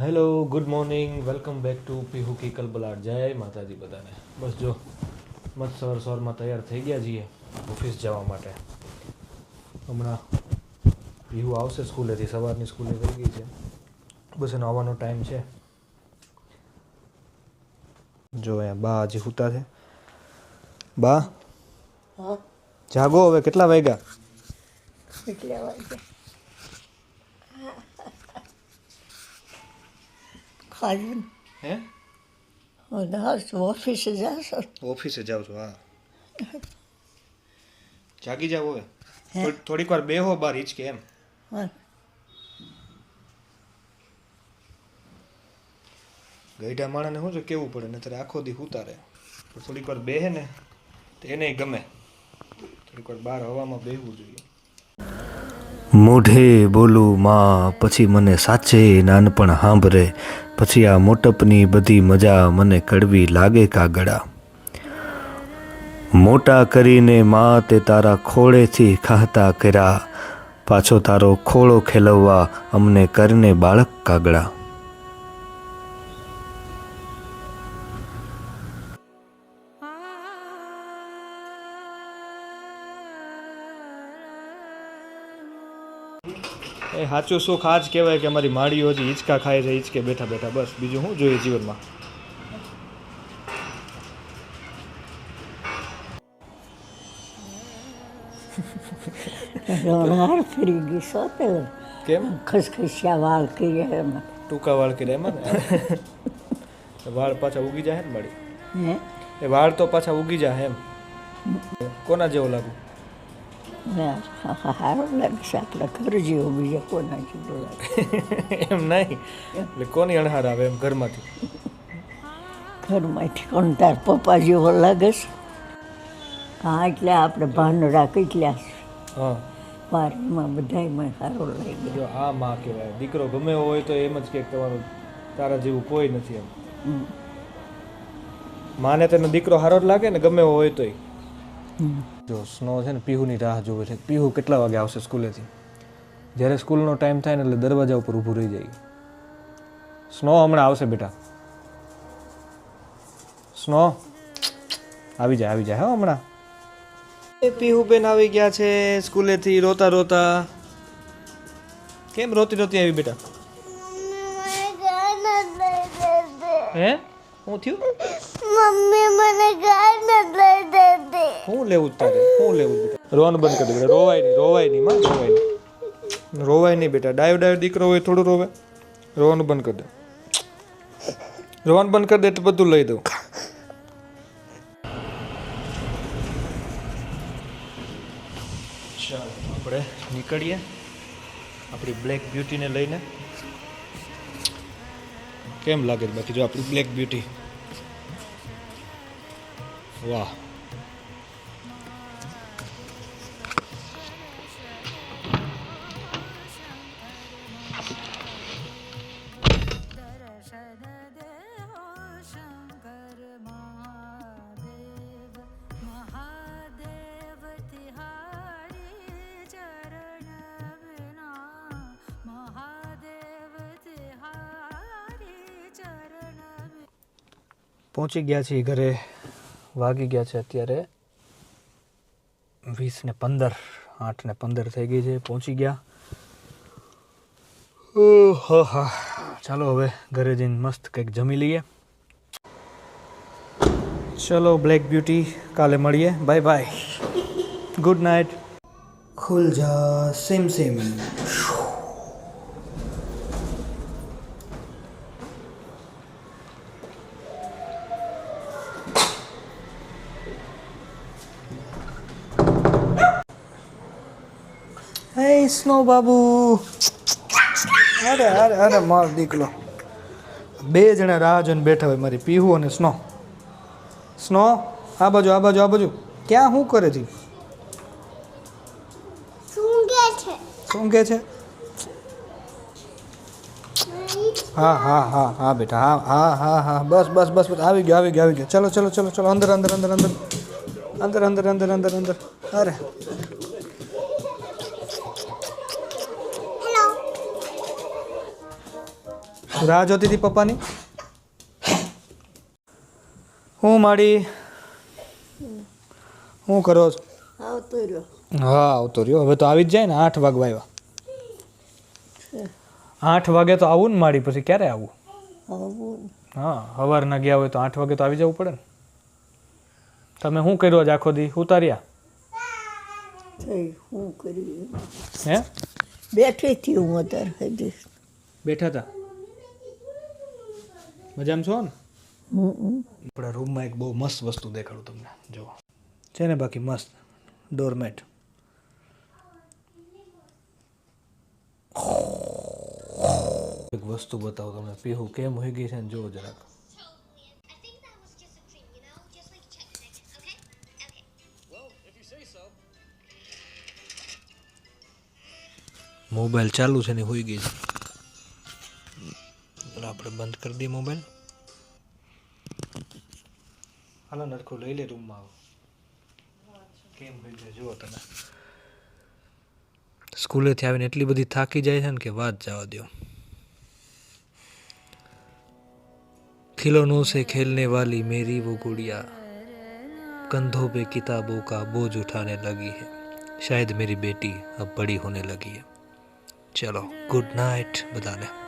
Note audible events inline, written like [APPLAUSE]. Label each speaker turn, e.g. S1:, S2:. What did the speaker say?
S1: Hello good morning welcome back to Pihu કી કલબલાટ જય માતાજી બધાને. બસ જો મત સવાર સવારમાં તૈયાર થઈ ગયા છીએ ઓફિસ જવા માટે. હમણાં પીહુ આવશે સ્કૂલેથી સવારની સ્કૂલે થઈ ગઈ છે. બસ એનો આવવાનો ટાઈમ છે. જો અહીંયા બા હજી સૂતા છે. બા?
S2: હા.
S1: જાગો હવે કેટલા વાગ્યા?
S2: કેટલા વાગે ખાયું
S1: હે
S2: ઓફિસે જશો
S1: ઓફિસે જાઉં છું હા. [LAUGHS] જાગી જાવ હવે. થોડીક વાર બેહો બાર હિચકે એમ. ગઈઢા માણસને શું છે કેવું પડે? નતર આખો દી ઉતારે થોડીક વાર બેહે ને તો એને ગમે. થોડીક વાર બહાર હવામાં બેહવું જોઈએ.
S3: મોઢે બોલું, માં, પછી મને સાચે નાનપણ સાંભળે, પછી આ મોટપની બધી મજા મને કડવી લાગે કાગડા મોટા કરીને માં તે તારા ખોળેથી ખાતા કર્યા. પાછો તારો ખોળો ખેલવવા અમને કરને બાળક કાગડા
S1: એ સાચું સુખ આ જ કહેવાય કે અમારી માળીઓ હજી હિંચકા ખાય છે હિંચકે બેઠા બેઠા. બસ બીજું શું જોઈએ જીવનમાં? [LAUGHS]
S2: રોનાર ફરી ગઈ સો પેલો
S1: કેમ?
S2: ખસખસિયા વાળ કર્યા એમાં.
S1: ટૂંકા વાળ કર્યા એમાં ને? વાળ પાછા ઉગી જાય ને માળી
S2: હે?
S1: એ વાળ તો પાછા ઉગી જાય એમ. કોના જેવો લાગુ?
S2: સારું લાગે છે આપણા ઘર જેવો બીજા કોના જેવો લાગે
S1: એમ નહીં. એટલે કોની અણહાર આવે એમ ઘરમાંથી?
S2: ઘરમાંથી કોણ? તાર પપ્પા જેવો લાગે છે? હા એટલે આપણે ભાન રાખી છે.
S1: હા.
S2: વારમાં બધાયમાં સારો લાગે.
S1: જો આ માં કહેવાય. દીકરો ગમે હોય તો એમ જ કે તમારું તારા જેવું કોઈ નથી એમ. માને તેનો દીકરો હારો જ લાગે ને ગમે હોય તોય. જો સ્નો છે ને પીહુની રાહ જોવે છે. પીહુ કેટલા વાગે આવશે સ્કૂલેથી? જ્યારે સ્કૂલનો ટાઈમ થાય ને એટલે દરવાજા ઉપર ઊભું રહી જાય. સ્નો હમણાં આવશે બેટા. સ્નો આવી જાય આવી જાય હા હમણાં. એ પીહુ બેન આવી ગયા છે સ્કૂલેથી રોતા રોતા. કેમ રોતી રોતી આવી બેટા? હે? હું થયું?
S4: મમ્મી મને ગાય નથી દેતી
S1: હું લેવું તારે? શું લેવું રોન બેટા? રોવાનું બંધ કરી દે બેટા. રોવાય નહીં રોવાય નહીં માં રોવાય નહીં. રોવાય નહીં બેટા. ડાયો ડાયો દીકરો હોય થોડું રોવે. રોવાનું બંધ કરી દે. રોવાનું બંધ કરી દે એટલે બધું લઈ દઉં. ચાલો આપણે નીકળીએ. આપણી બ્લેક બ્યુટીને લઈને. કેમ લાગે બાકી જો આપણી બ્લેક બ્યુટી વાહ. પહોંચી ગયા છીએ, ઘરે વાગી ગયા છે અત્યારે. વીસ ને પંદર, આઠ ને પંદર થઈ ગઈ છે, પહોંચી ગયા. હા. ચાલો હવે ઘરે જઈને મસ્ત કંઈક જમી લઈએ. ચલો બ્લેક બ્યુટી કાલે મળીએ. બાય બાય ગુડ નાઇટ ખુલ જા સેમ સેમ સ્નો બાબુ. અરે અરે અરે મારો દીકલો. બે જણા રાહ જોઈને બેઠા હોય મારી પીહુ અને સ્નો. સ્નો આ બાજુ આ બાજુ આ બાજુ. ક્યાં શું કરે છે?
S4: શું કે છે.
S1: શું કે છે? હા હા હા હા બેટા હા હા હા હા. બસ બસ બસ બસ. આવી ગયો આવી ગયો આવી ગયો. ચલો ચલો ચલો ચલો. અંદર અંદર અંદર અંદર અંદર. અંદર અંદર અંદર અંદર. અરે. રાહ જોતી હતી પપ્પાની? હું માડી શું કરો છો?
S2: આવતો રહ્યો.
S1: હા આવતો રહ્યો. હવે તો આવી જ જાય ને આઠ વાગવા આવ્યા. આઠ વાગે તો આવું ને માડી પછી ક્યારે આવું? હા સવારના ગયા હોય તો આઠ વાગે તો આવી જવું પડે ને. તમે શું કર્યું આજ આખો દી? ઉતાર્યા?
S2: શું કર્યું?
S1: હે?
S2: બેઠી હતી હું અત્યારે
S1: બેઠા હતા? મજામાં છો ને. આપણા રૂમમાં એક બહુ મસ્ત વસ્તુ દેખાડું તમને. જો છે ને બાકી મસ્ત? ડોરમેટ. એક વસ્તુ બતાવો તમને. પીહું કેમ હોઈ ગઈ છે ને જોવો જરાક. મોબાઈલ ચાલુ છે ને હોઈ ગઈ છે. આપણે બંધ કરી દઈએ મોબાઈલ હાલો નરખું લઈ લે રૂમમાં આવો કેમ હોય છે જુઓ તમે સ્કૂલેથી આવીને એટલી બધી થાકી જાય છે ને કે વાત જવા દો खिलौनों से खेलने वाली मेरी वो गुड़िया कंधों पे किताबों का बोझ उठाने लगी है शायद मेरी बेटी अब बड़ी होने लगी है चलो गुड नाइट बता दें